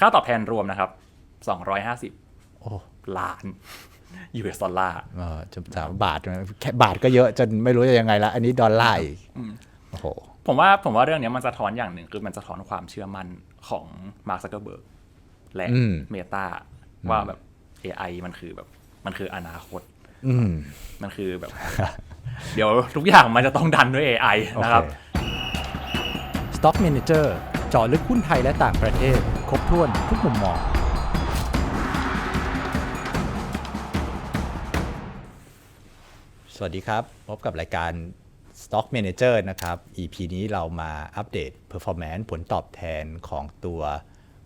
ค่าตอบแทนรวมนะครับ 250โอ้ล้าน US ดอลลาร์เออจะสามบาทนะแค่บาทก็เยอะจนไม่รู้จะยังไงละอันนี้ดอลลาร์อีกโอ้โหผมว่าผมว่าเรื่องเนี้ยมันสะท้อนอย่างหนึ่งคือมันสะท้อนความเชื่อมั่นของมาร์คซักเกอร์เบิร์กและอืมเมตาว่าแบบ AI มันคือแบบมันคืออนาคตอืมมันคือแบบ เดี๋ยวทุกอย่างมันจะต้องดันด้วย AI โอนะเคครับ Stock Manager เจาะลึกหุ้นไทยและต่างประเทศ ครบถ้วนทุกมุมมอง สวัสดีครับ พบกับรายการ Stock Manager นะครับ EP นี้เรามาอัปเดต performance ผลตอบแทนของตัว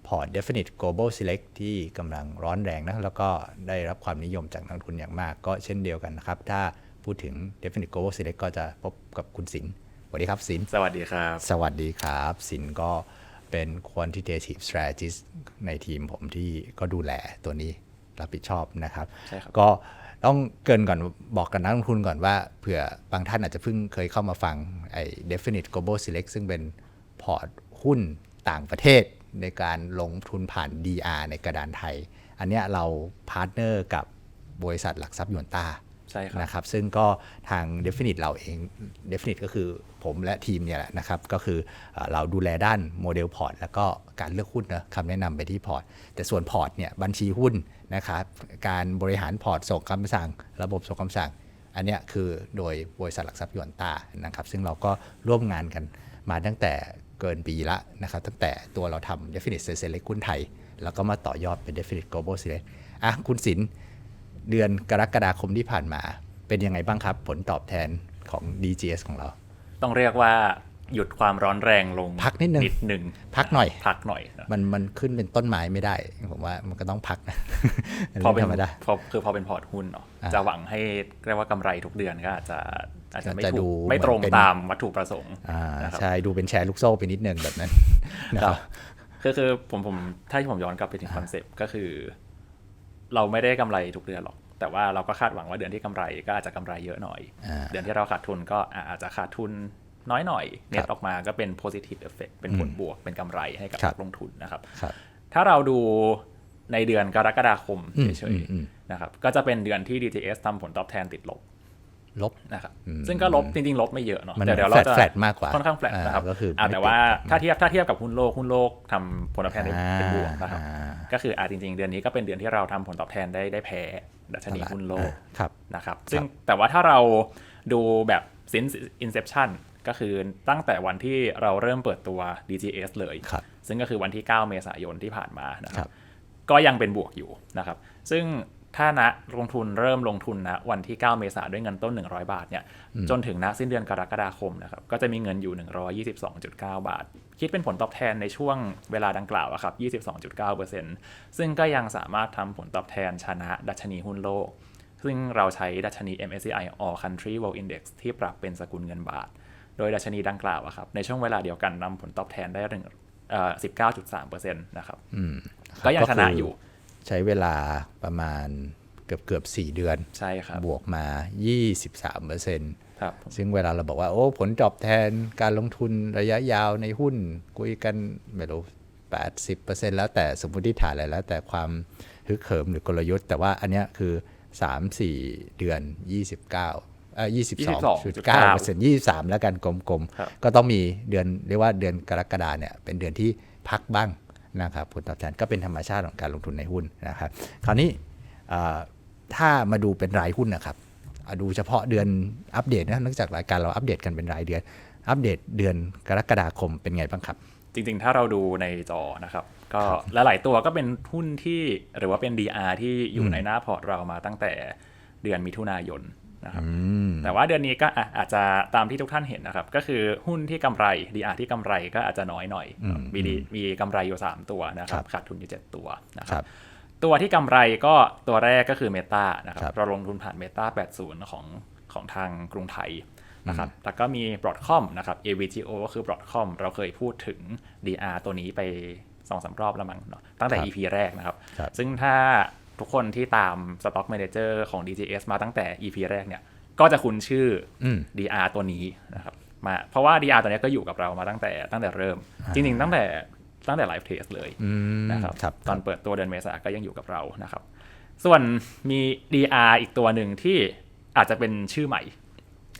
พอร์ต Definite Global Select ที่กำลังร้อนแรงนะ แล้วก็ได้รับความนิยมจากนักลงทุนอย่างมาก ก็เช่นเดียวกันนะครับ ถ้าพูดถึง Definite Global Select ก็จะพบกับคุณสินสวัสดีครับสิน สวัสดีครับ สวัสดีครับ สินก็ เป็น quantitative strategist ในทีมผมที่ก็ดูแลตัวนี้รับผิดชอบนะครับใช่ครับก็ต้องเกรินก่อนบอกกับนักลงทุนก่อนว่าเผื่อบางท่านอาจจะเพิ่งเคยเข้ามาฟังไอ้ definite global select ซึ่งเป็นพอร์ตหุ้นต่างประเทศในการลงทุนผ่าน DR ในกระดานไทย อันเนี้ยเราพาร์ทเนอร์กับบริษัทหลักทรัพย์ยวนต้าใช่ครับนะครับ ซึ่งก็ทาง Definite เราเอง Definite ก็คือ ผมและทีมเนี่ยแหละนะครับ ก็คือเอ่อเราดูแลด้านโมเดลพอร์ตแล้วก็การเลือกหุ้นนะคำแนะนำไปที่พอร์ต แต่ส่วนพอร์ตเนี่ยบัญชีหุ้นนะครับการบริหารพอร์ตส่งคำสั่ง ระบบส่งคำสั่ง อันนี้คือโดยบริษัทหลักทรัพย์ยวนตานะครับ ซึ่งเราก็ร่วมงานกันมาตั้งแต่เกินปีละนะครับ ตั้งแต่ตัวเราทำ Definite Select หุ้นไทย แล้วก็มาต่อยอดเป็น Definite Global Select อะคุณสินเดือนกรกฎาคมที่ผ่านมา เป็นยังไงบ้างครับ ผลตอบแทนของ DGS ของเรา ต้องเรียกว่าหยุดความร้อนแรงลงพักนิดนึงนิดหนึ่งพักหน่อย พักหน่อยนะมันมันขึ้นเป็นต้นไม้ไม่ได้ผมว่ามันก็ต้องพักนะอันพอนี้เป็นธรรมดาพอคือพอเป็นพอร์ตหุ้นเนาะอ่าจะหวังให้เรียกว่ากำไรทุกเดือนก็อาจจะอาจจะไม่จะถูดูกไม่ตรงเหมือนเป็นตามวัตถุประสงค์อ่านะครับใช่ดูเป็นแชร์ลูกโซ่ไปนิดนึงแบบนั้นนะคครัรับบคือคือผมผมถ้าที่ผมย้อนกลับไปถึงคอนเซปต์ก็คือ เราไม่ได้กำไรทุกเดือนหรอก แต่ว่าเราก็คาดหวังว่าเดือนที่กำไรก็อาจจะกำไรเยอะหน่อยอ่าเดือนที่เราขาดทุนก็อาจจะขาดทุนน้อยหน่อยเน็ตออกมาก็เป็น positive effect เป็นผลบวกเป็นกำไรให้กับครับนักลงทุนนะครับครับ ถ้าเราดูในเดือนกรกฎาคมอืมเฉอืยมอืมๆนะครับก็จะเป็นเดือนที่ DTS ทำผลตอบแทนติดลบลบนะครับอืมซึ่งก็ลบจริงๆ ลบไม่เยอะเนาะมันแต่เดี๋ยวเราจะแฟลตๆมากกว่าค่อนข้างแฟลตอ่านะครับก็คืออ่าไม่แต่ว่าติดถ้าเทียบถ้าเทียบกับหุ้นโลกหุ้นโลกทำผลตอบแทนได้เป็นบวกนะครับอ่าก็คืออ่าจริง ๆ เดือนนี้ก็เป็นเดือนที่เราทำผลตอบแทนได้ได้แพ้ ดัชนีหุ้นโลกอ่าครับนะครับ ซึ่งแต่ว่าถ้าเราดูแบบ since inception ก็คือตั้งแต่วันที่เราเริ่มเปิดตัว DGS เลยครับซึ่งก็คือวันที่ 9 เมษายนที่ผ่านมานะคครัรับบก็ยังเป็นบวกอยู่นะครับ ซึ่ง ถ้าณลงทุนเริ่มลงทุนนะวันที่ 9 เมษายนด้วยเงินต้น 100 บาทเนี่ยจนถึงณสิ้นเดือนกรกฎาคมนะครับก็จะมีเงินอยู่ 122.9 บาท คิดเป็นผลตอบแทนในช่วงเวลาดังกล่าวอะครับ22.9%ซึ่งก็ยังสามารถทำผลตอบแทนชนะดัชนีหุ้นโลก ซึ่งเราใช้ดัชนี MSCI All Country World Index ที่ปรับเป็นสกุลเงินบาท โดยดัชนีดังกล่าวอะครับในช่วงเวลาเดียวกันนำผลตอบแทนได้หนึ่งเอ่อ19.3%นะครับอืมก็ยังชนะคือยู่ ใช้เวลาประมาณเกือบเกือบสี่เดือนใช่ครับบวกมา 23เปอร์เซ็นต์ครับซึ่งเวลาเราบอกว่าโอ้ผลตอบแทนการลงทุนระยะยาวในหุ้นคุยกันไม่รู้80%แล้วแต่สมมติฐานอะไรแล้ว แต่ความฮึกเหิมหรือกลยุทธ์ แต่ว่าอันเนี้ยคือ 3-4 เดือน 29เอ่อ22.9เปอร์เซ็นต์23แล้วกันกลมครับๆก็ต้องมีเดือนเรียกว่าเดือนกรกฎาเนี่ยเป็นเดือนที่พักบ้าง นะครับผลตอบแทนก็เป็นธรรมชาติของการลงทุนในหุ้นนะครับ คราวนี้เอ่อถ้ามาดูเป็นรายหุ้นนะครับอะดูเฉพาะเดือนอัปเดตนะเนื่องจากรายการเราอัปเดตกันเป็นรายเดือน อัปเดตเดือนกรกฎาคมเป็นไงบ้างครับ จริงๆ ถ้าเราดูในจอนะครับ ก็หลายๆตัวก็เป็นหุ้นที่หรือว่าเป็น DR ที่อยู่ในหน้าพอร์ตเรามาตั้งแต่เดือนมิถุนายน นะครับแต่ว่าเดือนนี้ก็อะอาจจะตามที่ทุกท่านเห็นนะครับ ก็คือหุ้นที่กำไร DR ที่กำไรก็อาจจะน้อยหน่อย มีดีมีกำไรอยู่ 3 ตัวนะคครัรับบขาดทุนอยู่ 7 ตัวนะคครัรับบตัวที่กำไรก็ตัวแรกก็คือ Meta นะครับครับเราลงทุนผ่าน Meta 80 ของของทางกรุงไทยนะครับแล้วก็มี Broadcom นะครับ AVGO ก็คือ Broadcom เราเคยพูดถึง DR ตัวนี้ไปสองสามรอบแล้วมั้งเนาะตั้งแต่ครับ EP แรกนะครับครับซึ่งถ้า ทุกคนที่ตาม Stock Manager ของ DGS มาตั้งแต่ EP แรกเนี่ย ก็จะคุ้นชื่ออม DR ตัวนี้นะครับมาเพราะว่า DR ตัวนี้ก็อยู่กับเรามาตั้งแต่ตั้งแต่เริ่ม จริงๆตั้งแต่ตั้งแต่ไลฟ์เทสเลยอืมนะครับครับตอนเปิดตัวเดือนเมษาก็ยังอยู่กับเรานะครับ ส่วนมี DR อีกตัวหนึ่งที่อาจจะเป็นชื่อใหม่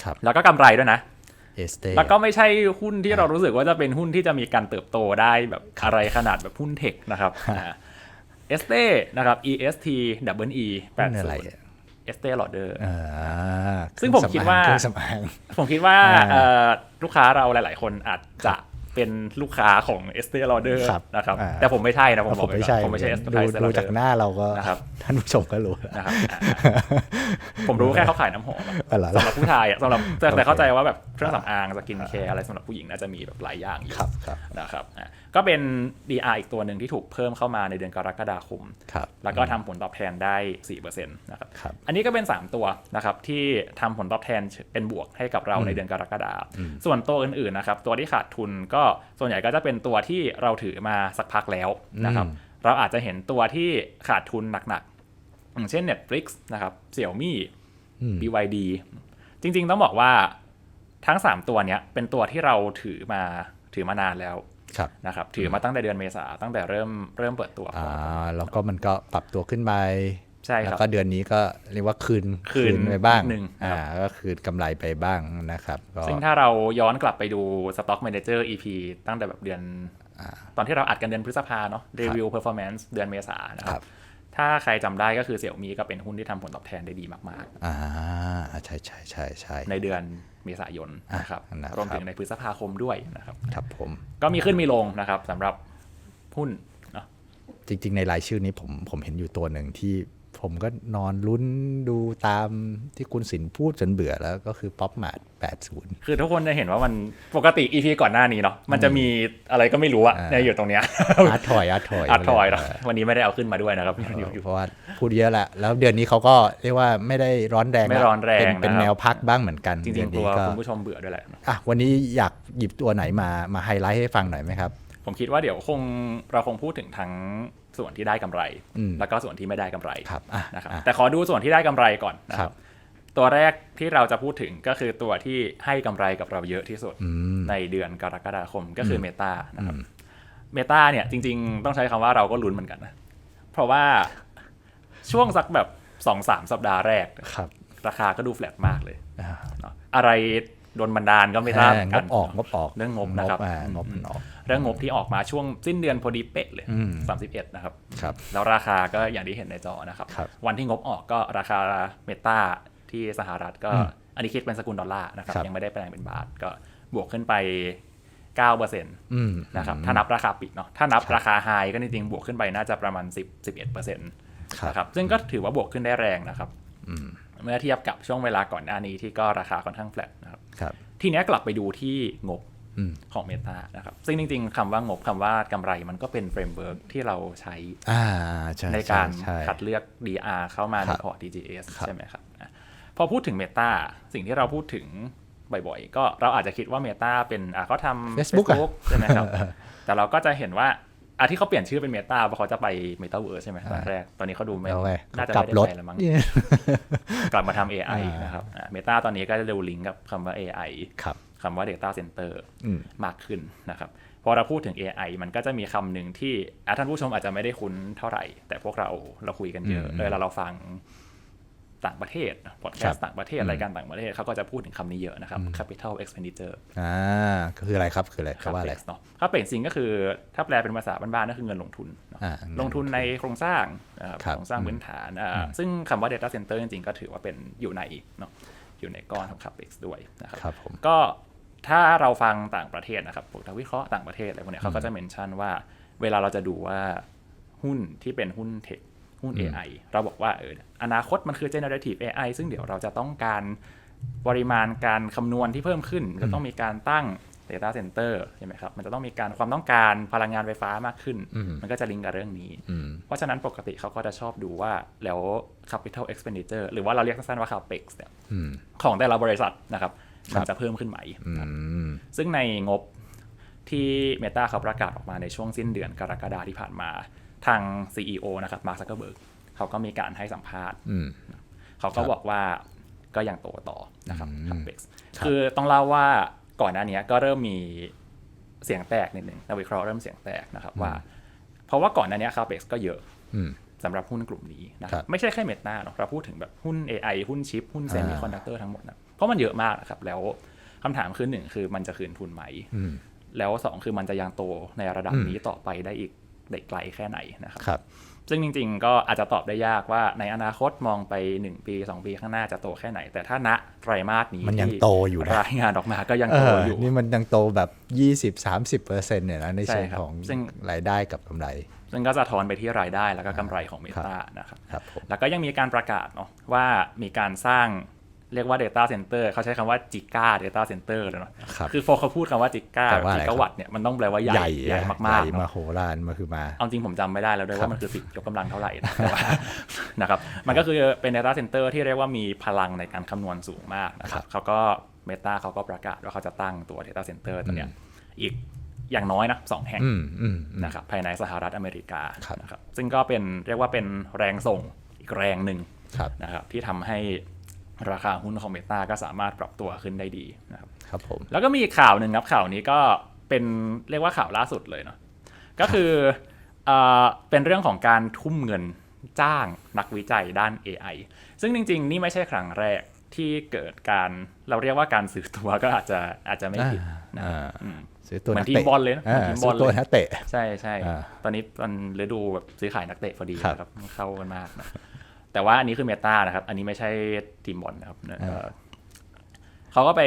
ครับแล้วก็กำไรด้วยนะเอสเตแล้วก็ไม่ใช่หุ้นที่เรารู้สึกว่าจะเป็นหุ้นที่จะมีการเติบโตได้แบบอะไรขนาดแบบหุ้นเทคนะครับ เอสเตนะครับ EST W E หุ้นอะไร80เอสเต l ลอเดอร์อ่าซึ่งผมคิดว่าเครื่องสำอางผมคิดว่าอ่าเอ่อลูกค้าเราหลาย ๆ คนอาจจะ เป็นลูกค้าของ e s t e Lauder ครับนะครับอ่าแต่ผมไม่ใช่นะ ผมผบอกมไว้ไม่ก่อนใช่ผมไม่ใช่ดู Estee ดู Lauder จากหน้าเราก็นะครับท่านผู้ชมก็รู้แล้วนะครับอ่าผมรู้แค่เขาขายน้ำหอมอะอะไรสำหรับผู้ชายอะสำหรับแต่แต่โอเคเข้าใจว่าแบบเครื่องสำอางสกินแคร์อะไรสำหรับผู้หญิงน่าจะมีแบบหลายอย่างอยู่ครับครับนะครับอะก็เป็น DR อีกตัวหนึ่งที่ถูกเพิ่มเข้ามาในเดือนกรกฎาคมครับแล้วก็ทำผลตอบแทนได้ 4%นะครับครับอันนี้ก็เป็น 3 ตัวนะครับที่ทำผลตอบแทนเป็นบวกให้กับเราในเดือนกรกฎาคมส่วนตัวอื่นๆนะครับตัวที่ขาดทุนก็ส่วนใหญ่ก็จะเป็นตัวที่เราถือมาสักพักแล้วนะครับอืมเราอาจจะเห็นตัวที่ขาดทุนหนักๆอย่างเช่น Netflix นะครับ Xiaomi อืม BYD จริงๆต้องบอกว่าทั้ง 3 ตัวเนี้ยเป็นตัวที่เราถือมาถือมานานแล้วครับนะครับ ถือมาตั้งแต่เดือนเมษาตั้งแต่เริ่มเริ่มเปิดตัวอ่าแล้วก็มันก็ปรับตัวขึ้นไป ใช่ครับแล้วก็เดือนนี้ก็เรียกว่าคืนคืนไปบ้างนิดนึงอ่าก็คืนกำไรไปบ้างนะครับก็ซึ่งถ้าเราย้อนกลับไปดู Stock Manager EP ตั้งแต่แบบเดือนตอนที่เราอัดกันเดือนพฤษภาเนาะ Review Performance เดือนเมษานะคครัรับบถ้าใครจำได้ก็คือเสี่ยวมีก็เป็นหุ้นที่ทำผลตอบแทนได้ดีมากอ่าใช่ใช่ใช่ใช่ๆในเดือนเมษายนนะครับอะนะครับรวมถึงในพฤษภาคมด้วยนะครับ ครับผม ก็มีขึ้นมีลงนะครับสำหรับหุ้นเนาะจริง ๆ ในรายชื่อนี้ผมผมเห็นอยู่ตัวหนึ่งที่ ผมก็นอนลุ้นดูตามที่คุณสินพูดจนเบื่อแล้วก็คือป๊อปมาร์ท80 คือทุกคนจะเห็นว่ามันปกติ EP ก่อนหน้านี้เนาะมันจะมีอะไรก็ไม่รู้อะอ่าในอยู่ตรงเนี้ยอาร์ตทอยอาร์ตทอยอัดทอยเนาะวันนี้ไม่ได้เอาขึ้นมาด้วยนะครับอยู่อยู่เพราะว่าพูดเยอะแหละแล้วเดือนนี้เขาก็เรียกว่าไม่ได้ร้อนแรงไม่ละร้อนแรงเป็นเป็นนะครับแนวพักบ้างเหมือนกันจริงๆเดือนตัวนี้ก็คุณผู้ชมเบื่อด้วยแหละอะวันนี้อยากหยิบตัวไหนมามาไฮไลท์ให้ฟังหน่อยไหมครับผมคิดว่าเดี๋ยวคงเราคงพูดถึงทั้ง ส่วนที่ได้กำไรอืมแล้วก็ส่วนที่ไม่ได้กำไรครับอะนะครับอะแต่ขอดูส่วนที่ได้กำไรก่อนนะคครัรับบตัวแรกที่เราจะพูดถึงก็คือตัวที่ให้กำไรกับเราเยอะที่สุดอืมในเดือนกรกฎาคมก็คือเมตานะครับเมตาเนี่ยจริง ๆ ต้องใช้คำว่าเราก็ลุ้นเหมือนกันนะเพราะว่าช่วงสักแบบสองสามสัปดาห์แรกครับราคาก็ดูแฟลตมากเลยอ่าเนาะอะไร โดนบันดาลก็ไม่ทราบแหเหงมือนกันบออกงบออกเรื่องงบนะครับอ่างบมันออกเรื่องงบที่ออกมาช่วงสิ้นเดือนพอดีเป๊ะเลยอืม31นะครับครับแล้วราคาก็อย่างที่เห็นในจอนะครับครับวันที่งบออกก็ราคาเมตาที่สหรัฐก็อืมอันนี้คิดเป็นสกุลดอลลาร์นะครับครับยังไม่ได้แปลงเป็นบาทก็บวกขึ้นไป9%นอืมะครับถ้านับราคาปิดเนาะถ้านับครับราคาไฮก็จริงๆบวกขึ้นไปน่าจะประมาณ10 11%นครับะครับซึ่งก็ถือว่าบวกขึ้นได้แรงนะครับอืม เมื่อเทียบกับช่วงเวลาก่อนหน้านี้ที่ก็ราคาค่อนข้างแฟลตนะครับครับทีเนี้ยกลับไปดูที่งบอืมของเมตานะครับ ซึ่งจริง ๆคำว่างบคำว่ากำไรมันก็เป็นเฟรมเวิร์กที่เราใช้อ่าใช่ในการใช่คัดเลือก DR เข้ามาในครับพอร์ต DGS ครับใช่ไหมครับอะพอพูดถึง Meta สิ่งที่เราพูดถึงบ่อยๆ ก็เราอาจจะคิดว่า Meta เป็นอะเขาทำ Facebook อะใช่ไหมครับ แต่เราก็จะเห็นว่า อะที่เขาเปลี่ยนชื่อเป็น Meta เพราะเขาจะไป Metaverse ใช่ไหมตอนแรก ตอนนี้เขาดูไม่เอาไว้น่าจะกลับไม่ได้รถไปแล้วมั้งกลับมาทำ AI อ่านนะครับเมตาตอนนี้ก็จะดูลิงก์กับคำว่า AI ครับคำว่า Data Center อืมมากขึ้นนะครับพอเราพูดถึง AI มันก็จะมีคำหนึ่งที่อะท่านผู้ชมอาจจะไม่ได้คุ้นเท่าไหร่ แต่พวกเราเราคุยกันเยอะอืมเวลาเราฟัง ต่างประเทศพอดแคสครัต์บต่างประเทศรายการต่างประเทศเขาก็จะพูดถึงคำนี้เยอะนะครับ capital expenditure อ่าก็คืออะไรครับ คืออะไรแปลว่าอะไร capex เนาะ capex จริงก็คือถ้าแปลเป็นภาษาบ้านๆก็คือเงินลงทุนเนาะอ่าลงทุนในโครงสร้างนะครับครับโครงสร้างพื้นฐานอ่าซึ่งคำว่า data center จริงๆ ก็ถือว่าเป็นอยู่ในเนาะอยู่ในก้อนของ capex ด้วยนะครับครับผมก็ถ้าเราฟังต่างประเทศนะครับพวกนักวิเคราะห์ต่างประเทศอะไรพวกเนี้ยเขาก็จะเมนชั่นว่า เวลาเราจะดูว่าหุ้นที่เป็นหุ้นเทค หุ้น AI เราบอกว่าเอออนาคตมันคือ generative AI ซึ่งเดี๋ยวเราจะต้องการปริมาณการคำนวณที่เพิ่มขึ้น จะต้องมีการตั้ง data center ใช่ไหมครับ มันจะต้องมีการความต้องการพลังงานไฟฟ้ามากขึ้นอืมมันก็จะลิงก์กับเรื่องนี้อืมเพราะฉะนั้นปกติเขาก็จะชอบดูว่าแล้ว capital expenditure หรือว่าเราเรียกสั้นๆว่า capex เนี่ยอืมของแต่ละบริษัทนะครับครับมันจะเพิ่มขึ้นไหมอืมซึ่งในงบที่ Meta เขาประกาศออกมาในช่วงสิ้นเดือนกรกฎาที่ผ่านมา ทาง CEO นะครับมาร์คซักเกอร์เบิร์กเขาก็มีการให้สัมภาษณ์อืมเขาก็ครับบอกว่าก็ยังโตต่อนะครับอืม capex ครับคือต้องเล่าว่าก่อนหน้านี้ก็เริ่มมีเสียงแตกนิดหนึ่งนักวิเคราะห์เริ่มเสียงแตกนะครับว่า เพราะว่าก่อนหน้านี้คาเปกก็เยอะอืมสำหรับหุ้นกลุ่มนี้นะคครัรับบไม่ใช่แค่เมตาเนาะเราพูดถึงแบบหุ้น AI หุ้นชิป หุ้นเซมิคอนดักเตอร์ทั้งหมดนะเพราะมันเยอะมากนะครับ แล้วคำถามคือหนึ่งคือมันจะคืนทุนไหมอืมแล้วสองคือมันจะยังโตในระดับอืมนี้ต่อไปได้อีก ได้ไกลแค่ไหนนะครับครับซึ่งจริง ๆ ก็อาจจะตอบได้ยากว่าในอนาคตมองไป 1 ปี 2 ปีข้างหน้าจะโตแค่ไหน แต่ถ้าณไตรมาสนี้มันยังที่โตอยู่นะรายงานออกมาก็ยังเอโตออยู่ นี่มันยังโตแบบ 20-30%เนี่ยนะในใช่เชิงครับของซึ่งรายได้กับกำไรซึ่งก็จะทอนไปที่รายได้แล้วก็กำไรของเมตานะครับครับผมแล้วก็ยังมีการประกาศเนาะว่ามีการสร้าง เรียกว่า Data Center เขาใช่คำว่าจิก้า Data Center เลยเนาะครับคือโฟเขาพูดคำว่าจิก้าแปลว่าอะไรจิกะวัตต์เนี่ยมันต้องแปลว่าใหญ่ ใหญ่อะมากใหญ่ๆเนมาอะโหฬารมาคือมาเอาจริงผมจำไม่ได้แล้วด้วยครับว่ามันคือสิบยกกำลังเท่าไหร่นะแต่ว่านะครับ มันก็คือเป็น Data Center ที่เรียกว่ามีพลังในการคำนวณสูงมากนะครับเขาก็ Meta เขาก็ประกาศว่าเขาจะตั้งตัว Data Center ตัวเนี้ยอีกอย่างน้อยนะสองแห่งอืมอืมอืมนะครับภายในสหรัฐอเมริกาครับนะครับซึ่งก็เป็นเรียกว่าเป็นแรงส่งอีกแรงหนึ่งครับนะครับที่ทำให้ ราคาหุ้นของเมตาก็สามารถปรับตัวขึ้นได้ดีนะครับครับผมแล้วก็มีอีกข่าวหนึ่งครับข่าวนี้ก็เป็นเรียกว่าข่าวล่าสุดเลยเนาะก็คือเอ่อเป็นเรื่องของการทุ่มเงินจ้างนักวิจัยด้าน AI ซึ่งจริง ๆ นี่ไม่ใช่ครั้งแรกที่เกิดการเราเรียกว่าการซื้อตัวก็อาจจะอาจจะไม่ผิดนะอ่าอืมซื้อตัวเหมืนัอกนทีมเตะบอลเลยนะอ่าเหมือนทีมบซื้ออลตัวเลยนักเตะใช่ใช่อ่าตอนนี้มันฤดูแบบซื้อขายนักเตะพอดีครับนะครับเข้ากันมากนะ แต่ว่าอันนี้คือเมตานะครับ อันนี้ไม่ใช่ทีมบอลนะครับเอ่อเขาก็ไป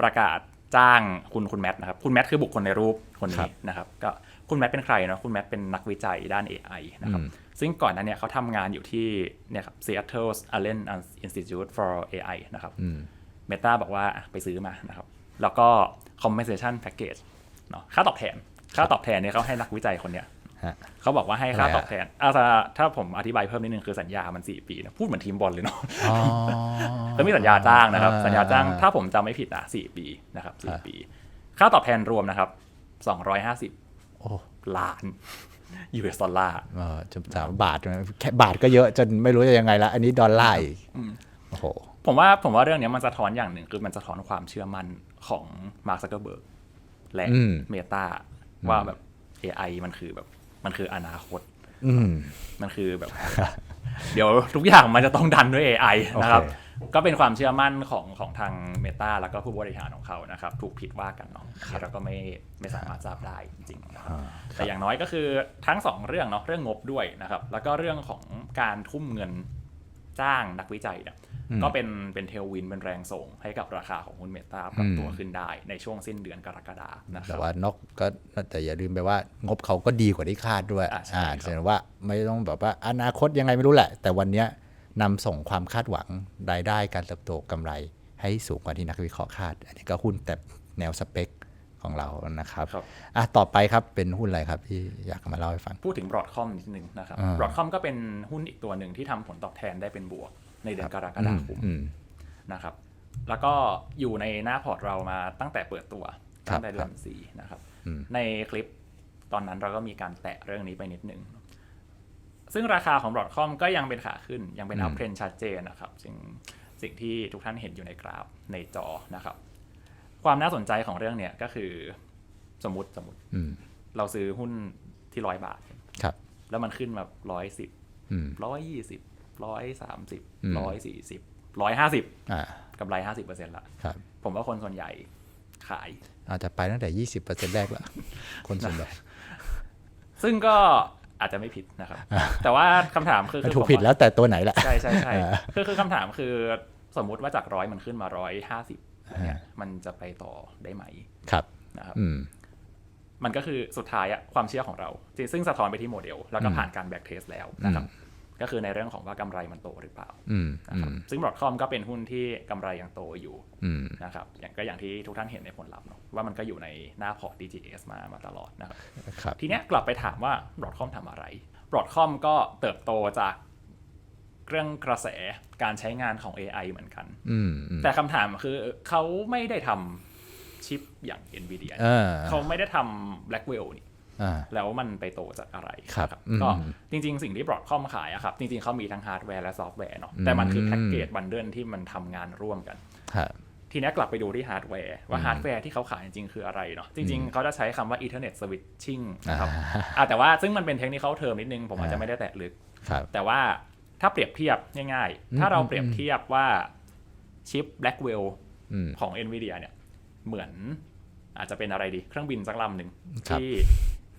ประกาศจ้างคุณคุณแมทนะครับ คุณแมทคือบุคคลในรูปคนครันี้บนะครับ ก็คุณแมทเป็นใครเนาะคุณแมทเป็นนักวิจัยด้าน AI นะครับอืมซึ่งก่อนหนั้นเนี่ยเขาทำงานอยู่ที่เนี่ยครับ Seattle Allen Institute for AI นะครับอืมเมตาบอกว่าอะไปซื้อมานะครับ แล้วก็ compensation package เนาะค่าตอบแทน ค่าตอบแทนเนี่ยเขาให้นักวิจัยคนเนี้ยฮะ เขาบอกว่าให้ค่าอะไรอะตอบแทนอะถ้าถ้าผมอธิบายเพิ่มนิดนึงคือสัญญามัน 4 ปีนะพูดเหมือนทีมบอลเลยเนาะอ๋อแล้วมีสัญญาจ้างนะครับอ่าสัญญาจ้างถ้าผมจำไม่ผิดอะ4ปีนะครับอ่า4ปี ค่าตอบแทนรวมนะครับ 250โอ้ล้าน US ดอลลาร์เออจะสามบาทนะแค่บาทก็เยอะจนไม่รู้จะยังไงละอันนี้ดอลลาร์อีกโอ้โหผมว่าผมว่าเรื่องเนี้ยมันสะท้อนอย่างหนึ่งคือมันสะท้อนความเชื่อมั่นของมาร์คซักเกอร์เบิร์กและอืมเมตาว่าแบบ AI มันคือแบบ มันคืออนาคตอืมมันคือแบบ เดี๋ยวทุกอย่างมันจะต้องดันด้วย AI นะครับโอเคก็เป็นความเชื่อมั่นของของทางเมตาแล้วก็ผู้บริหารของเขานะครับ ถูกผิดว่ากันเนาะเราก็ไม่ไม่สามารถทราบได้จริงๆนะครับอ่าแต่อย่างน้อยก็คือทั้งสองเรื่องเนาะเรื่องงบด้วยนะครับ แล้วก็เรื่องของการทุ่มเงิน จ้างนักวิจัยเนี่ยก็เป็นเป็นเทลวินเป็นแรงส่งให้กับราคาของหุ้นเมตาปรับตัวขึ้นได้ในช่วงสิ้นเดือนกรกฎานะคแต่รับว่านกก็แต่อย่าลืมไปว่างบเขาก็ดีกว่าที่คาดด้วยอ่าใช่อ่าครับแสดงว่าไม่ต้องแบบว่าอนาคตยังไงไม่รู้แหละ แต่วันเนี้ยนำส่งความคาดหวังรายได้การเติบโตกำไรให้สูงกว่าที่นักวิเคราะห์คาด อันนี้ก็หุ้นแต่แนวสเปค ของเรานะครับครับอะต่อไปครับเป็นหุ้นอะไรครับที่อยากมาเล่าให้ฟัง พูดถึงบรอดคอมนิดนึงนะครับอ่าบรอดคอมก็เป็นหุ้นอีกตัวหนึ่งที่ทำผลตอบแทนได้เป็นบวก ในเดือนกรกฎาคมอืมนะครับ แล้วก็อยู่ในหน้าพอร์ตเรามาตั้งแต่เปิดตัวครับตั้งแต่เดือนสี่นะครับอืมในคลิปตอนนั้นเราก็มีการแตะเรื่องนี้ไปนิดนึงซึ่งราคาของบรอดคอมก็ยังเป็นขาขึ้นยังเป็นอัพเทรนชัดเจนนะครับ สิ่งสิ่งที่ทุกท่านเห็นอยู่ในกราฟในจอนะครับ ความน่าสนใจของเรื่องเนี้ยก็คือสมมติสมมติอืมเราซื้อหุ้นที่ร้อยบาทครับ แล้วมันขึ้นแบบร้อยสิบอืมร้อยยี่สิบร้อยสามสิบอืมร้อยสี่สิบร้อยห้าสิบอ่ากำไรห้าสิบเปอร์เซ็นต์ละครับผมว่าคนส่วนใหญ่ขาย อาจจะไปตั้งแต่ยี่สิบเปอร์เซ็นต์แรกละคนส่วนใหญ่ซึ่งก็อาจจะไม่ผิดนะครับ แต่ว่าคำถามคือคือถูกผมผิดแล้วแต่ตัวไหนแหละใช่ใช่ใช่อ่าคือคือคำถามคือสมมุติว่าจากร้อยมันขึ้นมาร้อยห้าสิบ เนี่ยอ่ามันจะไปต่อได้ไหมครับนะครับอืมมันก็คือสุดท้ายอะความเชื่อของเรา ซึ่งสะท้อนไปที่โมเดล แล้วก็ผ่านการแบ็กเทสแล้วนะครับก็คือในเรื่องของว่ากำไรมันโตหรือเปล่าอืมนะอืครับมซึ่งบรอดคอมก็เป็นหุ้นที่กำไรยังโตอยู่อืมนะครับอย่างก็อย่างที่ทุกท่านเห็นในผลลัพธ์เนอะว่ามันก็อยู่ในหน้าพอร์ต DGS มามาตลอดนะครับครับทีเนี้ยกลับไปถามว่าบรอดคอมทำอะไรบรอดคอมก็เติบโตจาก เรื่องกระแสการใช้งานของ AI เหมือนกันอืมอืมแต่คำถามคือเขาไม่ได้ทำชิปอย่าง NVIDIA เออเขาไม่ได้ทำ Blackwell นี่อ่าแล้วมันไปโตจากอะไรครับนะอืมก็จริง ๆ สิ่งที่บรอดคอมขายอะครับ จริง ๆเขามีทั้งฮาร์ดแวร์และซอฟต์แวร์เนาะอืมแต่มันคือแพ็กเกจบันเดิลที่มันทำงานร่วมกันครับทีนี้กลับไปดูที่ฮาร์ดแวร์ว่าฮาร์ดแวร์ที่เขาขายจริงๆคืออะไรเนาะจริงๆเขาจะใช้คำว่า Ethernet Switching นะครับอะแต่ว่าซึ่งมันเป็นเทคนิคเข้าเทอมนิดนึง ผมอาจจะไม่ได้แตะลึกครับแต่ว่า ถ้าเปรียบเทียบง่ายอืมๆถ้าเราอืมเปรียบเทียบว่าชิป Blackwell อืมของ NVIDIA เนี่ย เหมือนอาจจะเป็นอะไรดี เครื่องบินสักลำหนึ่งครับที่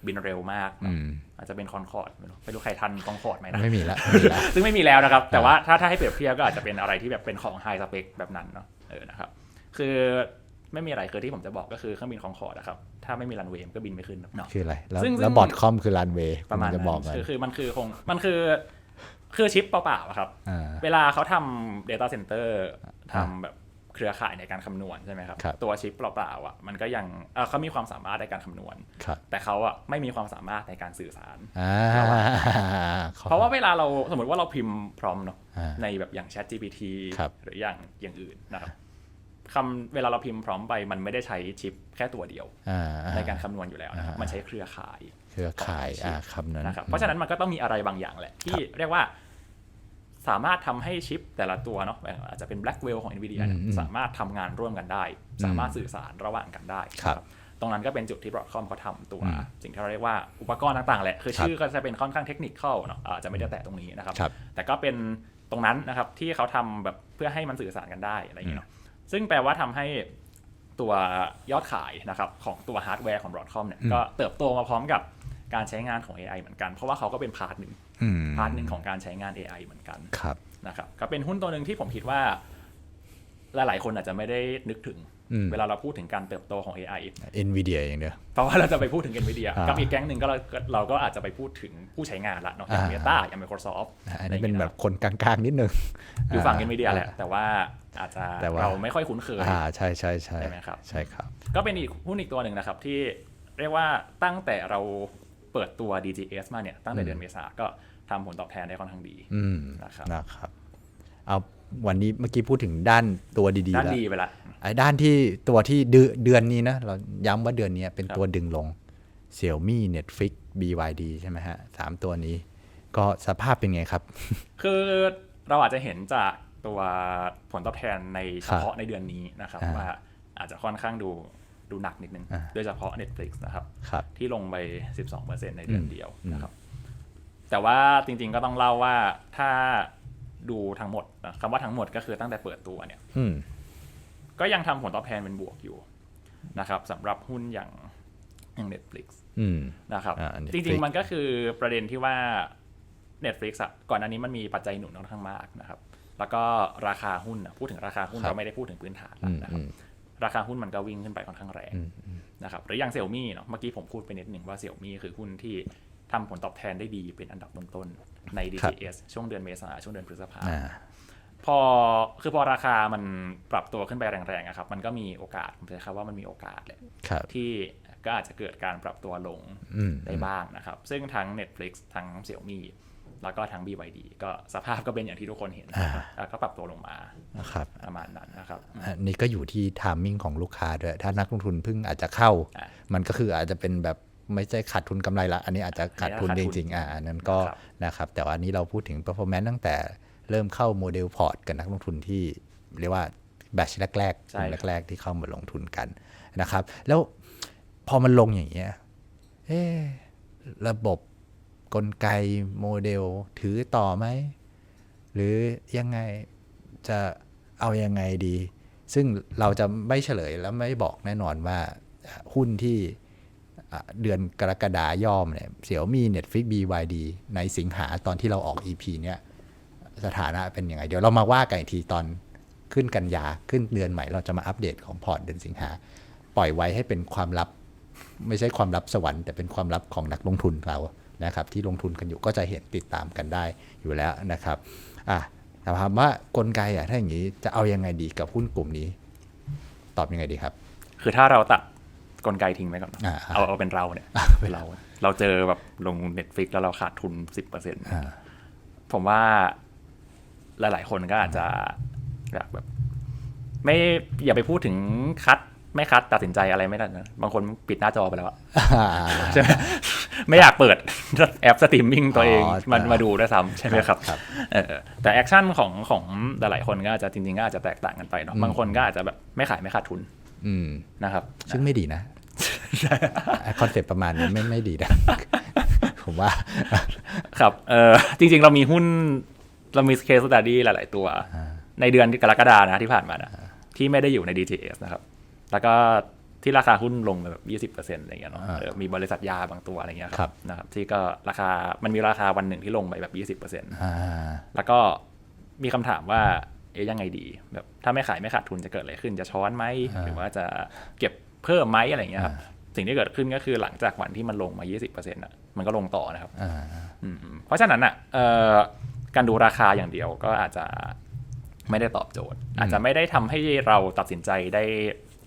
บินเร็วมากอืเนาะมอาจจะเป็นคอนคอร์ดไม่รู้ไม่รู้ใครทันคอนคอร์ดไหมนะไม่มีละไม่มีละซึ่งไม่มีแล้วนะครับ แต่ว่าถ้าถ้าให้เปรียบเทียบก็อาจจะเป็นอะไรที่แบบเป็นของไฮสเปคแบบนั้นเนาะเออนะครับ คือไม่มีอะไรคือที่ผมจะบอกก็คือเครื่องบินคองคอร์ดนะครับ ถ้าไม่มีรันเวย์มันก็บินไม่ขึ้นเนาะคืออะไร แล้วซึ่งแล้วซึ่งบอร์ดคอมคือรันเวย์ประมาณจะนั้นบอกมันคือคือมันคือคงมันคือ คือชิปเปล่าๆอะครับอ่าเวลาเขาทำ Data Center ทำแบบเครือข่ายในการคำนวณใช่ไหมครับครับตัวชิปเปล่าๆอะมันก็ยังเอ่อเขามีความสามารถในการคำนวณครับแต่เขาอะไม่มีความสามารถในการสื่อสารอ่าเพราะว่าเวลาเราสมมติว่าเราพิมพ์พร้อมเนาะอ่าในแบบอย่าง Chat GPT ครับหรืออย่างอย่างอื่นนะครับคำเวลาเราพิมพ์พร้อมไปมันไม่ได้ใช้ชิปแค่ตัวเดียวอ่าในการคำนวณอยู่แล้วนะครับอ่ามัมันใช้เครือข่าย เครือข่ายอ่าคำนั้นนะครับเพราะฉะนั้นมันก็ต้องมีอะไรบางอย่างแหละ ที่เรียกว่า สามารถทำให้ชิปแต่ละตัวเนาะอาจจะเป็น Blackwell ของ NVIDIA เนี่ยอืมสามารถทำงานร่วมกันได้ สามารถสื่อสารระหว่างกันได้ครับนะตรงนั้นก็เป็นจุดที่ Broadcom เขาทำตัวอืมสิ่งที่เราเรียกว่าอุปกรณ์ต่างๆ แหละ คือครับชื่อก็จะเป็นค่อนข้างเทคนิคเข้าเนาะอาจจะไม่ได้แตะตรงนี้นะครับครับ แต่ก็เป็นตรงนั้นนะครับที่เขาทำแบบเพื่อให้มันสื่อสารกันได้อะไรอย่างเงี้ยเนาะซึ่งแปลว่าทำให้ตัวยอดขายนะครับของตัวฮาร์ดแวร์ของ Broadcom เนี่ยอืมก็เติบโตมาพร้อมกับการใช้งานของ AI เหมือนกัน เพราะว่าเขาก็เป็นพาร์ทหนึ่งอืม พาร์ทหนึ่งของการใช้งาน AI เหมือนกันครับนะครับก็เป็นหุ้นตัวหนึ่งที่ผมคิดว่า หลายๆคนอาจจะไม่ได้นึกถึงอืมเวลาเราพูดถึงการเติบโตของ AI NVIDIA อย่างเดียวเพราะว่าเราจะไปพูดถึง NVIDIA อ่ากับอีกแก๊งหนึ่งก็เราเราก็อาจจะไปพูดถึงผู้ใช้งานละเนาะอย่างอ่าเมตาอย่าง Microsoft อันนี้เป็นแบบคนกลางๆ นิดนึงอยู่ฝั่งา NVIDIA แหละแต่ว่าอาจจะแต่ว่าเราไม่ค่อยคุ้นเคยอ่าใช่ใช่ใช่ใช่ไหมครับใช่ครับ ก็เป็นอีกหุ้นอีกตัวหนึ่งนะครับที่เรียกว่าตั้งแต่เรา เปิดตัว DGS มาเนี่ยตั้งแต่เดือนเมษาก็ทำผลตอบแทนได้ค่อนข้างดีอืมนะครับนะครับเอาวันนี้เมื่อกี้พูดถึงด้านตัวดีๆด้านแล้วดีไปละไอ้ด้านที่ตัวที่เดือนเดือนนี้นะเราย้ำว่าเดือนนี้เป็นครับตัวดึงลง Xiaomi Netflix BYD ใช่ไหมฮะสามตัวนี้ ก็สภาพเป็นไงครับ คือเราอาจจะเห็นจากตัวผลตอบแทนในเฉพาะครับในเดือนนี้นะครับอ่าว่าอาจจะค่อนข้างดู ดูหนักนิดนึงอ่าโดยเฉพาะ Netflix นะครับครับที่ลงไป 12%ในเดือนเดียวอืมนะครับ แต่ว่าจริงๆก็ต้องเล่าว่าถ้าดูทั้งหมดนะคำว่าทั้งหมดก็คือตั้งแต่เปิดตัวเนี่ยอืมก็ยังทำผลตอบแทนเป็นบวกอยู่นะครับสำหรับหุ้นอย่างอย่าง Netflix อืมนะครับอ่า Netflix จริงๆมันก็คือประเด็นที่ว่า Netflix อะก่อนอันนี้มันมีปัจจัยหนุนค่อนข้างมากนะครับ แล้วก็ราคาหุ้นอะพูดถึงราคาหุ้นครับเราไม่ได้พูดถึงพื้นฐานอืมนะครัอืบม ราคาหุ้นมันก็วิ่งขึ้นไปค่อนข้างแรงอืมอืมนะครับหรืออย่างเซี่ยมี่เนาะเมื่อกี้ผมพูดไปนิดหนึ่งว่าเซี่ยมี่คือหุ้นที่ทำผลตอบแทนได้ดีเป็นอันดับต้นๆใน DTS ช่วงเดือนเมษาช่วงเดือนพฤษภาอ่าพอคือพอราคามันปรับตัวขึ้นไปแรงๆอะครับ มันก็มีโอกาสผมจะใช้คำว่ามันมีโอกาสแหละครับที่ก็อาจจะเกิดการปรับตัวลงอืมได้บ้างนะครับ ซึ่งทั้ง Netflix ทั้ง Xiaomi แล้วก็ทั้ง BYD ก็สภาพก็เป็นอย่างที่ทุกคนเห็นนะครับแล้วก็ปรับตัวลงมานะครับประมาณนั้นนะครับอันนี้ก็อยู่ที่ทามมิ่งของลูกค้าด้วย ถ้านักลงทุนเพิ่งอาจจะเข้าอะมันก็คืออาจจะเป็นแบบไม่ใช่ขาดทุนกำไรละ อันนี้อาจจะขาดทุนขาดจทุนริงๆอ่าอันนั้นก็ครับนะครับแต่ว่าอันนี้เราพูดถึง performance ตั้งแต่เริ่มเข้าโมเดลพอร์ตกับนักลงทุนที่เรียกว่าแบชแรกๆใช่กลุ่มแรก ๆ ที่เข้ามาลงทุนกันนะครับ แล้วพอมันลงอย่างเงี้ยเอ๊ะระบบ กลไกโมเดลถือต่อไหม หรือยังไงจะเอายังไงดี ซึ่งเราจะไม่เฉลยและไม่บอกแน่นอนว่าหุ้นที่เดือนกรกฎายอมเนี่ยเสี่ยวมี Netflix BYD ในสิงหาตอนที่เราออก EP เนี่ยสถานะเป็นยังไง เดี๋ยวเรามาว่ากันอีกทีตอนขึ้นกันยาขึ้นเดือนใหม่ เราจะมาอัปเดตของพอร์ตเดือนสิงหา ปล่อยไว้ให้เป็นความลับ ไม่ใช่ความลับสวรรค์แต่เป็นความลับของนักลงทุนเรา นะครับที่ลงทุนกันอยู่ก็จะเห็นติดตามกันได้อยู่แล้วนะครับอะแต่ถามว่ากลไกอะถ้าอย่างนี้จะเอายังไงดีกับหุ้นกลุ่มนี้ ตอบยังไงดีครับ คือถ้าเราตัดกลไกทิ้งไว้ก่อนอ่าเอาเอาเป็นเราเนี่ยเป็นเราเราเจอแบบลง Netflix แล้วเราขาดทุน10%อ่าผมว่าหลาย ๆ คนก็อาจจะแบบแบบ ไม่อย่าไปพูดถึงคัดไม่คัดตัดสินใจอะไรไม่ได้นะบางคนปิดหน้าจอไปแล้วอะใช่ไหม ไม่อยากเปิดแอปสตรีมมิ่งตัวเองอ๋อมันมาดูด้วยซ้ำใช่ไหมครับครับเออแต่แอคชั่นของของหลายๆคนก็อาจจะจริงๆก็อาจจะแตกต่างกันไปเนาะบางคนก็อาจจะแบบไม่ขายไม่ขาดทุนอืมนะครับ ซึ่งไม่ดีนะคอนเซ็ปต์ประมาณนี้ไม่ไม่ดีนะผมว่า ครับเออจริง ๆ เรามีหุ้นเรามีเคสตัดดี้หลาย ๆ ตัว ในเดือนกรกฎานะที่ผ่านมานะที่ไม่ได้อยู่ใน DTS นะครับ แล้วก็ ที่ราคาหุ้นลงไปแบบ20%อะไรเงี้ยเนาะอ่าเออมีบริษัทยาบางตัวอะไรเงี้ยคครัรับบนะครับที่ก็ราคามันมีราคาวันหนึ่งที่ลงไปแบบ20%อ่าแล้วก็มีคำถามว่าเอ๊ยยังไงดี แบบถ้าไม่ขายไม่ขาดทุนจะเกิดอะไรขึ้นจะช้อนไหมอ่าหรือว่าจะเก็บเพิ่มไหมอะไรเงี้ยครับสิ่งที่เกิดขึ้นก็คือหลังจากวันที่มันลงมา 20%อะมันก็ลงต่อนะครับอ่าอืมเพราะฉะนั้นอะเอ่อการดูราคาอย่างเดียวก็อาจจะไม่ได้ตอบโจทย์ อาจจะไม่ได้ทำให้เราตัดสินใจได้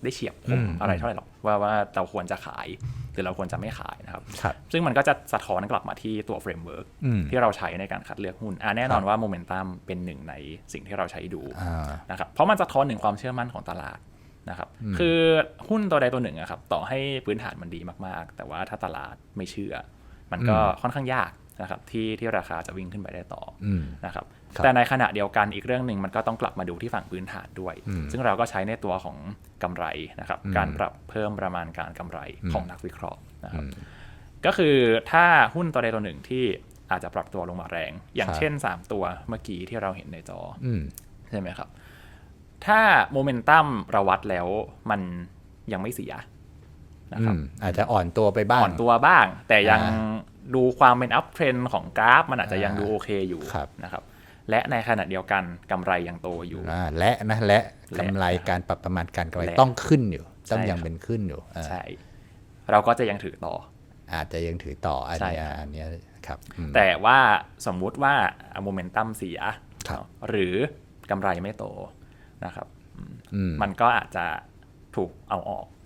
ได้เฉียบคอืมมอะไรเท่าไหร่หรอกว่าว่าเราควรจะขายหรือเราควรจะไม่ขายนะครับครับซึ่งมันก็จะสะท้อนกลับมาที่ตัวเฟรมเวิร์กอืมที่เราใช้ในการคัดเลือกหุ้นอะแน่นอนครับว่าโมเมนตัมเป็นหนึ่งในสิ่งที่เราใช้ดูอ่านะครับเพราะมันสะท้อนถึงความเชื่อมั่นของตลาดนะครับคือหุ้นตัวใดตัวหนึ่งอะครับต่อให้พื้นฐานมันดีมากๆ แต่ว่าถ้าตลาดไม่เชื่อ มันก็อืมค่อนข้างยาก นะครับที่ที่ราคาจะวิ่งขึ้นไปได้ต่อออืมนะครับครับแต่ในขณะเดียวกันอีกเรื่องหนึ่งมันก็ต้องกลับมาดูที่ฝั่งพื้นฐานด้วยอืมซึ่งเราก็ใช้ในตัวของกำไรนะครับอืมการปรับเพิ่มประมาณการกำไรอืมของนักวิเคราะห์นะครับอืมก็คือถ้าหุ้นตัวใดตัวหนึ่งที่อาจจะปรับตัวลงมาแรง อย่างครับเช่น 3 ตัวเมื่อกี้ที่เราเห็นในจออืมใช่ไหมครับ ถ้าโมเมนตัมเราวัดแล้วมันยังไม่เสียนะครับอืมอาจจะอ่อนตัวไปบ้างอ่อนตัวบ้าง แต่ยังอ่ ดูความเป็นอัพเทรนของกราฟ มันอาจจะยังอ่าดูโอเคอยู่ครับนะครับและในขณะเดียวกันกำไรยังโตอยู่อ่าและนะและและกำไรการปรับประมาณการกำไรและต้องขึ้นอยู่ ต้องใช่ยังครับเป็นขึ้นอยู่อ่าใช่เราก็จะยังถือต่อ อาจจะยังถือต่ออันใช่เนี้ยครับอันเนี้ยครับอืมแต่ว่าสมมุติว่าโมเมนตัมเสียครับเนาะหรือกำไรไม่โตนะครับอืมมันก็อาจจะถูกเอาออกอืม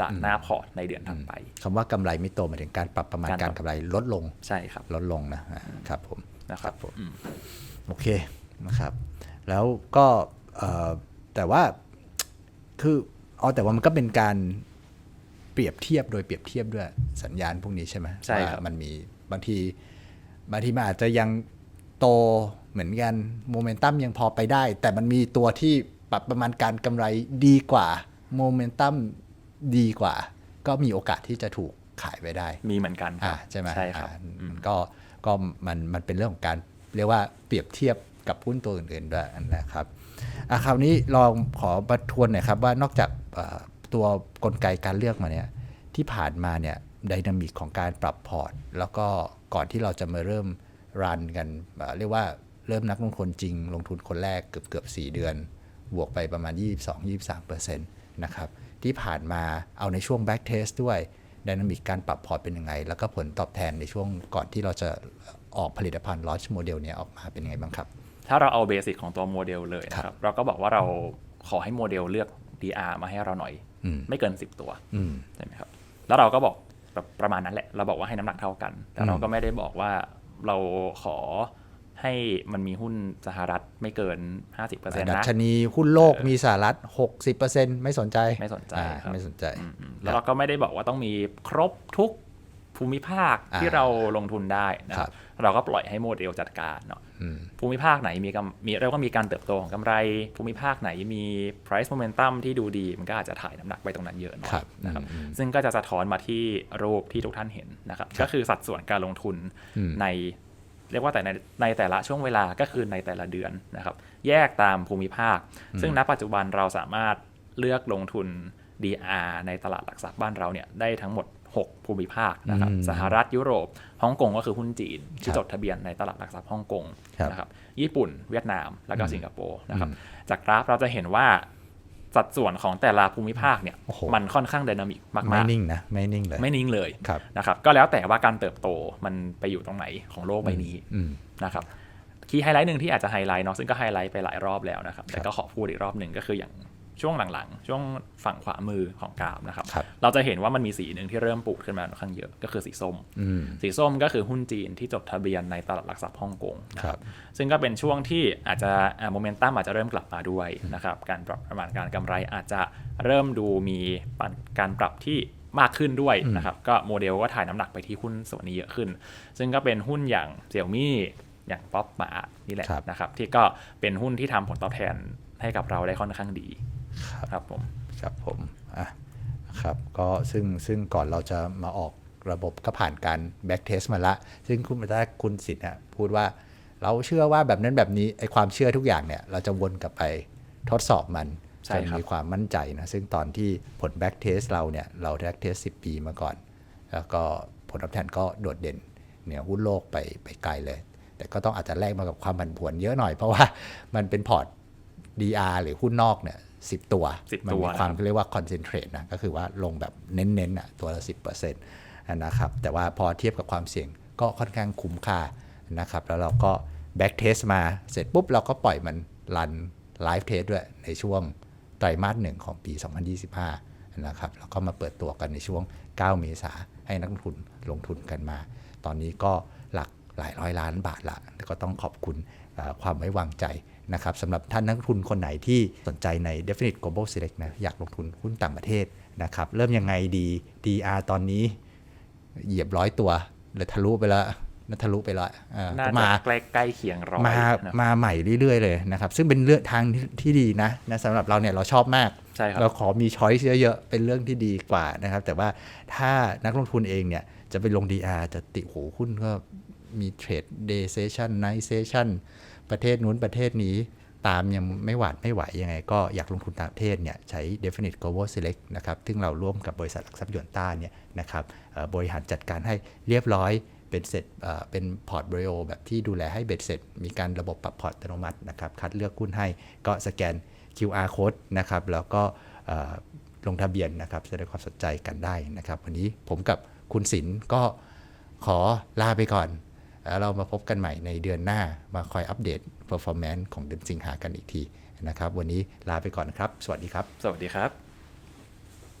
จากหน้าพอร์ตในเดือนถัดไปคำว่ากำไรไม่โตหมายถึงการปรับประมาณการปรักาบรกำไรลดลงใช่ครับลดลงนะอ่าครับผมนะครับผมอืมโอเคนะครับ แล้วก็เอ่อแต่ว่าคืออ๋อแต่ว่ามันก็เป็นการเปรียบเทียบโดยเปรียบเทียบด้วยสัญญาณพวกนี้ใช่ไหมใช่ครับว่ามันมีบางทีบางทีมันอาจจะยังโตเหมือนกันโมเมนตัมยังพอไปได้ แต่มันมีตัวที่ปรับประมาณการกำไรดีกว่าโมเมนตัม ดีกว่า ก็มีโอกาสที่จะถูกขายไปได้ มีเหมือนกันคอ่ารับใช่ไหมใช่ครับอ่าอืมก็ก็มันมันเป็นเรื่องของการเรียกว่าเปรียบเทียบกับหุ้นตัวอื่นๆด้วยนะครับอะคราวนี้ลองขอประทวนหน่อยครับว่านอกจากเอ่อตัวกลไกการเลือกมาเนี่ยที่ผ่านมาเนี่ยดินามิกของการปรับพอร์ต แล้วก็ก่อนที่เราจะมาเริ่มรันกันเอ่อเรียกว่าเริ่มนักลงทุนจริง ลงทุนคนแรกเกือบเกือบ 4 เดือน บวกไปประมาณ 22-23%นะครับ ที่ผ่านมาเอาในช่วง back test ด้วยดินามิกการปรับพอร์ตเป็นยังไง แล้วก็ผลตอบแทนในช่วงก่อนที่เราจะออกผลิตภัณฑ์ launch model เนี้ยออกมาเป็นยังไงบ้างครับ ถ้าเราเอาเบสิกของตัวโมเดลเลยนะครับ เราก็บอกว่าเราขอให้โมเดลเลือก DR มาให้เราหน่อยอืมไม่เกิน 10 ตัวอืมใช่ไหมครับ แล้วเราก็บอกแบบประมาณนั้นแหละ เราบอกว่าให้น้ำหนักเท่ากัน แต่เราอืมก็ไม่ได้บอกว่าเราขอ ให้มันมีหุ้นสหรัฐไม่เกิน 50%นดัะชนีหุ้นโลกมีสหรัฐ 60%ไม่สนใจ ไม่สนใจอ่าครับไม่สนใจอืมอืมแล้วเราก็ไม่ได้บอกว่าต้องมีครบทุกภูมิภาคอ่าที่เราลงทุนได้นะคครัรับบเราก็ปล่อยให้โมเดลจัดการเนาะอืมภูมิภาคไหนมีกำมีเรียกว่ามีการเติบโตของกำไร ภูมิภาคไหนมี price momentum ที่ดูดีมันก็อาจจะถ่ายน้ำหนักไปตรงนั้นเยอะหน่อยครับนะครับอืมซึ่งก็จะสะท้อนมาที่รูปที่ทุกท่านเห็นนะครับ ก็คือสัดส่วนการลงทุนอืมใน เรียกว่าแต่ในในแต่ละช่วงเวลาก็คือในแต่ละเดือนนะครับ แยกตามภูมิภาค ซึ่งณปัจจุบันเราสามารถเลือกลงทุน DR ในตลาดหลักทรัพย์บ้านเราเนี่ยได้ทั้งหมด 6 ภูมิภาคนะครับอืมสหรัฐยุโรปฮ่องกงก็คือหุ้นจีน ที่ครับจดทะเบียนในตลาดหลักทรัพย์ฮ่องกงครับนะครับญี่ปุ่น เวียดนามแล้วก็สิงคโปร์นะครับอืมจากกราฟเราจะเห็นว่า สัดส่วนของแต่ละภูมิภาคเนี่ยโอ้โหมันค่อนข้างไดนามิกมากไม่ๆนิ่งนะไม่นิ่งเลยไม่นิ่งเลยครับนะครับก็แล้วแต่ว่าการเติบโตมันไปอยู่ตรงไหนของโลกใบนี้อืมนะครับคีย์ไฮไลท์หนึ่งที่อาจจะไฮไลท์เนาะซึ่งก็ไฮไลท์ไปหลายรอบแล้วนะครับแต่ครับก็ขอพูดอีกรอบหนึ่งก็คืออย่าง ช่วงหลังๆ ช่วงฝั่งขวามือของกราฟนะครับครับเราจะเห็นว่ามันมีสีหนึ่งที่เริ่มปูดขึ้นมาค่อนข้างเยอะก็คือสีส้มอืมสีส้มก็คือหุ้นจีนที่จดทะเบียนในตลาดหลักทรัพย์ฮ่องกงนะคครัรับบซึ่งก็เป็นช่วงที่อาจจะโมเมนตัมอาจจะเริ่มกลับมาด้วยนะครับการปรับประมาณการกำไรอาจจะเริ่มดูมีการปรับที่มากขึ้นด้วยนะครับก็โมเดลก็ถ่ายน้ำหนักไปที่หุ้นส่วนนี้เยอะขึ้น ซึ่งก็เป็นหุ้นอย่างเสี่ยมี่อย่างป๊อปมานี่แหละครับนะครับที่ก็เป็นหุ้นที่ทำผลตอบแทนให้กับเราได้ค่อนข้างดี ครับผมครับผมอะครับก็ซึ่งซึ่งก่อนเราจะมาออกระบบก็ผ่านการแบ็กเทสมาละ ซึ่งคุณถ้าคุณสิทธิ์อะพูดว่าเราเชื่อว่าแบบนั้นแบบนี้ไอความเชื่อทุกอย่างเนี่ยเราจะวนกลับไปทดสอบมันใช่จนครับมีความมั่นใจนะ ซึ่งตอนที่ผลแบ็กเทสเราเนี่ย เราแบ็กเทส10ปีมาก่อน แล้วก็ผลตอบแทนก็โดดเด่นเนี่ยหุ้นโลกไปไปไกลเลย แต่ก็ต้องอาจจะแลกมากับความผันผวนเยอะหน่อยเพราะว่ามันเป็นพอร์ต DR หรือหุ้นนอกเนี่ย สิตัว10มันตัวมีความนะครับเรียกว่า concentrate นะก็คือว่าลงแบบเน้นๆอะตัวละ 10%นะครับแต่ว่าพอเทียบกับความเสี่ยงก็ค่อนข้างคุ้มค่านะครับแล้วเราก็ back test มาเสร็จปุ๊บเราก็ปล่อยมันรัน live test ด้วยในช่วงไตรมาสหนึ่งของปี 2025 นะครับแล้วก็มาเปิดตัวกันในช่วง 9 เมษาให้นักลงทุนลงทุนกันมา ตอนนี้ก็หลักหลายร้อยล้านบาทละก็ต้องขอบคุณเอ่อความไว้วางใจ นะครับสำหรับท่านนักลงทุนคนไหนที่สนใจใน Definite Global Select นะอยากลงทุนหุ้นต่างประเทศนะครับเริ่มยังไงดี DR ตอนนี้เหยียบร้อยตัวเลยทะลุไปแล้วนะทะลุไปแล้วเอ่อน่าก็จะมาใกล้ใกล้เคียงร้อยมานะมาใหม่เรื่อย ๆ เลยนะครับ ซึ่งเป็นเรื่องทางที่ที่ดีนะนะสำหรับเราเนี่ยเราชอบมากใช่ครับเราขอมีช้อยส์เยอะๆ เป็นเรื่องที่ดีกว่านะครับ แต่ว่าถ้านักลงทุนเองเนี่ย จะไปลง DR จะติโหหุ้นก็มีเทรดเดย์เซชันไนเซชัน ประเทศนู้นประเทศนี้ตามยังไม่หวาดไม่ไหวยังไง ก็อยากลงทุนต่างประเทศเนี่ยใช้ Definite Global Select นะครับ ซึ่งเราร่วมกับบริษัทหลักทรัพย์ยวนต้าเนี่ยนะครับบริหารจัดการให้เรียบร้อยเป็นเสร็จเป็นพอร์ตบริโอแบบที่ดูแลให้เบ็ดเสร็จ มีการระบบปรับพอร์ตอัตโนมัตินะครับ คัดเลือกหุ้นให้ก็สแกน QR code นะครับ แล้วก็ลงทะเบียนนะครับแสดงความสนใจกันได้นะครับ วันนี้ผมกับคุณศิลป์ก็ขอลาไปก่อน แล้วเรามาพบกันใหม่ในเดือนหน้ามาคอยอัปเดต performance ของเดือนสิงหากันอีกทีนะครับ วันนี้ลาไปก่อนนะครับ สวัสดีครับ สวัสดีครับ